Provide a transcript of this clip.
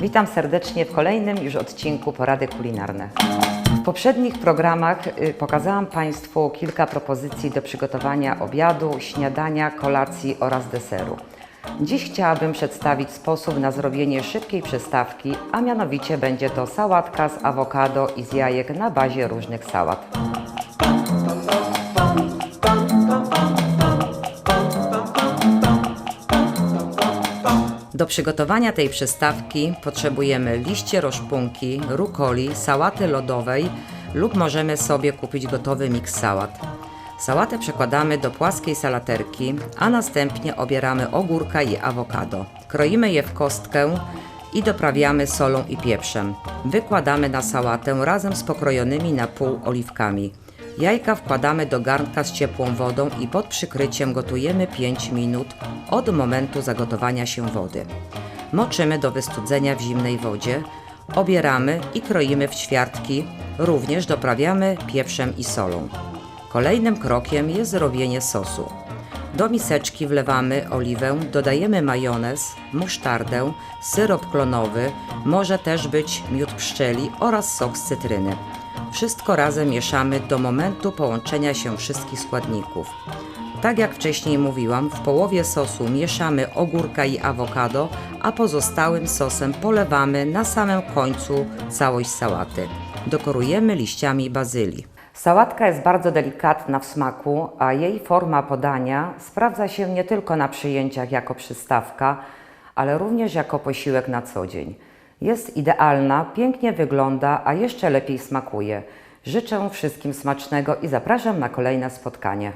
Witam serdecznie w kolejnym już odcinku Porady Kulinarne. W poprzednich programach y, pokazałam Państwu kilka propozycji do przygotowania obiadu, śniadania, kolacji oraz deseru. Dziś chciałabym przedstawić sposób na zrobienie szybkiej przystawki, a mianowicie będzie to sałatka z awokado i z jajek na bazie różnych sałat. Do przygotowania tej przystawki potrzebujemy liście roszpunki, rukoli, sałaty lodowej lub możemy sobie kupić gotowy miks sałat. Sałatę przekładamy do płaskiej salaterki, a następnie obieramy ogórka i awokado. Kroimy je w kostkę i doprawiamy solą i pieprzem. Wykładamy na sałatę razem z pokrojonymi na pół oliwkami. Jajka wkładamy do garnka z ciepłą wodą i pod przykryciem gotujemy 5 minut od momentu zagotowania się wody. Moczymy do wystudzenia w zimnej wodzie, obieramy i kroimy w ćwiartki, również doprawiamy pieprzem i solą. Kolejnym krokiem jest zrobienie sosu. Do miseczki wlewamy oliwę, dodajemy majonez, musztardę, syrop klonowy, może też być miód pszczeli oraz sok z cytryny. Wszystko razem mieszamy do momentu połączenia się wszystkich składników. Tak jak wcześniej mówiłam, w połowie sosu mieszamy ogórka i awokado, a pozostałym sosem polewamy na samym końcu całość sałaty. Dekorujemy liściami bazylii. Sałatka jest bardzo delikatna w smaku, a jej forma podania sprawdza się nie tylko na przyjęciach jako przystawka, ale również jako posiłek na co dzień. Jest idealna, pięknie wygląda, a jeszcze lepiej smakuje. Życzę wszystkim smacznego i zapraszam na kolejne spotkanie.